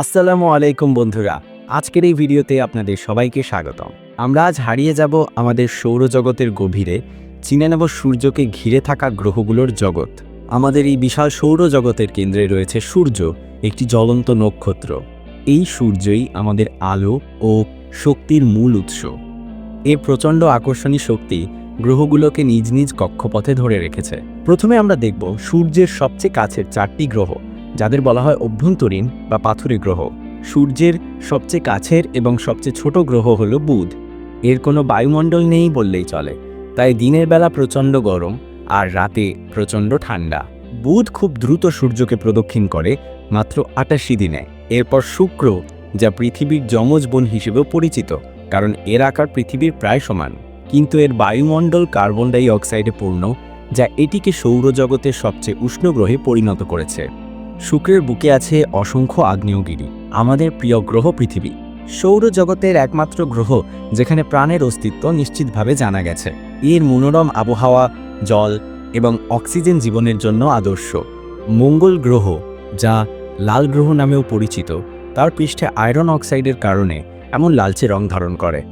আসসালামু আলাইকুম বন্ধুরা, আজকের এই ভিডিওতে আপনাদের সবাইকে স্বাগতম। আমরা আজ হারিয়ে যাব আমাদের সৌরজগতের গভীরে, চিনে নেব সূর্যকে ঘিরে থাকা গ্রহগুলোর জগৎ। আমাদের এই বিশাল সৌরজগতের কেন্দ্রে রয়েছে সূর্য, একটি জ্বলন্ত নক্ষত্র। এই সূর্যই আমাদের আলো ও শক্তির মূল উৎস। এর প্রচণ্ড আকর্ষণী শক্তি গ্রহগুলোকে নিজ নিজ কক্ষপথে ধরে রেখেছে। প্রথমে আমরা দেখব সূর্যের সবচেয়ে কাছের চারটি গ্রহ। যাদের বলা হয় অভ্যন্তরীণ বা পাথুরে গ্রহ। সূর্যের সবচেয়ে কাছের এবং সবচেয়ে ছোট গ্রহ হল বুধ। এর কোনো বায়ুমণ্ডল নেই বললেই চলে। তাই দিনের বেলা প্রচণ্ড গরম আর রাতে প্রচণ্ড ঠান্ডা। বুধ খুব দ্রুত সূর্যকে প্রদক্ষিণ করে মাত্র আটাশি দিনে। এরপর শুক্র, যা পৃথিবীর যমজ বোন হিসেবেও পরিচিত, কারণ এর আকার পৃথিবীর প্রায় সমান। কিন্তু এর বায়ুমণ্ডল কার্বন ডাই অক্সাইডে পূর্ণ, যা এটিকে সৌরজগতের সবচেয়ে উষ্ণ গ্রহে পরিণত করেছে। শুক্রের বুকে আছে অসংখ্য আগ্নেয়গিরি, আমাদের প্রিয় গ্রহ পৃথিবী। সৌরজগতের একমাত্র গ্রহ, যেখানে প্রাণের অস্তিত্ব নিশ্চিতভাবে জানা গেছে। এর মনোরম আবহাওয়া, জল এবং অক্সিজেন জীবনের জন্য আদর্শ। মঙ্গল গ্রহ, যা লাল গ্রহ নামেও পরিচিত, তার পৃষ্ঠে আয়রন অক্সাইডের কারণে এমন লালচে রং ধারণ করে।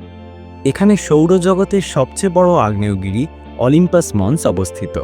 এখানে সৌরজগতের সবচেয়ে বড় আগ্নেয়গিরি অলিম্পাস মন্স অবস্থিত।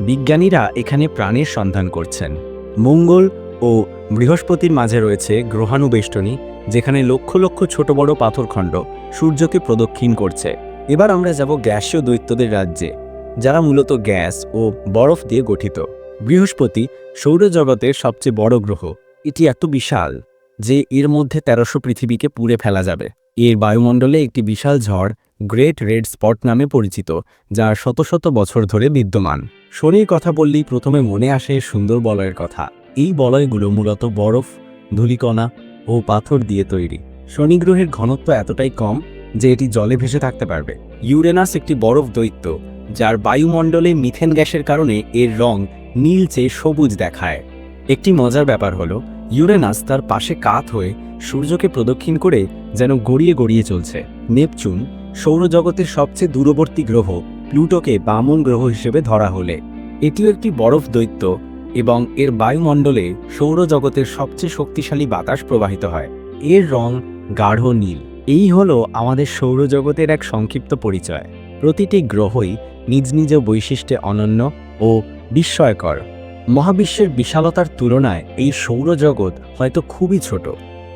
বিজ্ঞানীরা এখানে প্রাণের সন্ধান করছেন। মঙ্গল ও বৃহস্পতির মাঝে রয়েছে গ্রহাণুবেষ্টনী, যেখানে লক্ষ লক্ষ ছোট বড় পাথরখণ্ড সূর্যকে প্রদক্ষিণ করছে। এবার আমরা যাব গ্যাসীয় দৈত্যদের রাজ্যে, যারা মূলত গ্যাস ও বরফ দিয়ে গঠিত। বৃহস্পতি সৌরজগতের সবচেয়ে বড় গ্রহ। এটি এত বিশাল যে এর মধ্যে তেরোশো পৃথিবীকে পুড়ে ফেলা যাবে। এর বায়ুমণ্ডলে একটি বিশাল ঝড় গ্রেট রেড স্পট নামে পরিচিত, যা শত শত বছর ধরে বিদ্যমান। শনির কথা বললেই প্রথমে মনে আসে সুন্দর বলয়ের কথা। এই বলয়গুলো মূলত বরফ, ধূলিকণা ও পাথর দিয়ে তৈরি। শনি গ্রহের ঘনত্ব এতটাই কম যে এটি জলে ভেসে থাকতে পারবে। ইউরেনাস একটি বরফ দৈত্য, যার বায়ুমণ্ডলে মিথেন গ্যাসের কারণে এর রং নীলচে সবুজ দেখায়। একটি মজার ব্যাপার হলো, ইউরেনাস তার পাশে কাত হয়ে সূর্যকে প্রদক্ষিণ করে যেন গড়িয়ে গড়িয়ে চলছে। নেপচুন সৌরজগতের সবচেয়ে দূরবর্তী গ্রহ প্লুটোকে বামন গ্রহ হিসেবে ধরা হলে। এটিও একটি বরফ দৈত্য এবং এর বায়ুমণ্ডলে সৌরজগতের সবচেয়ে শক্তিশালী বাতাস প্রবাহিত হয়। এর রং গাঢ় নীল। এই হলো আমাদের সৌরজগতের এক সংক্ষিপ্ত পরিচয়। প্রতিটি গ্রহই নিজ নিজ বৈশিষ্ট্যে অনন্য ও বিস্ময়কর। মহাবিশ্বের বিশালতার তুলনায় এই সৌরজগৎ হয়তো খুবই ছোট,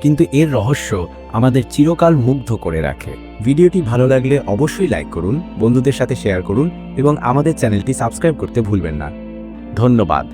কিন্তু এর রহস্য আমাদের চিরকাল মুগ্ধ করে রাখে। ভিডিওটি ভালো লাগলে অবশ্যই লাইক করুন, বন্ধুদের সাথে শেয়ার করুন এবং আমাদের চ্যানেলটি সাবস্ক্রাইব করতে ভুলবেন না। ধন্যবাদ।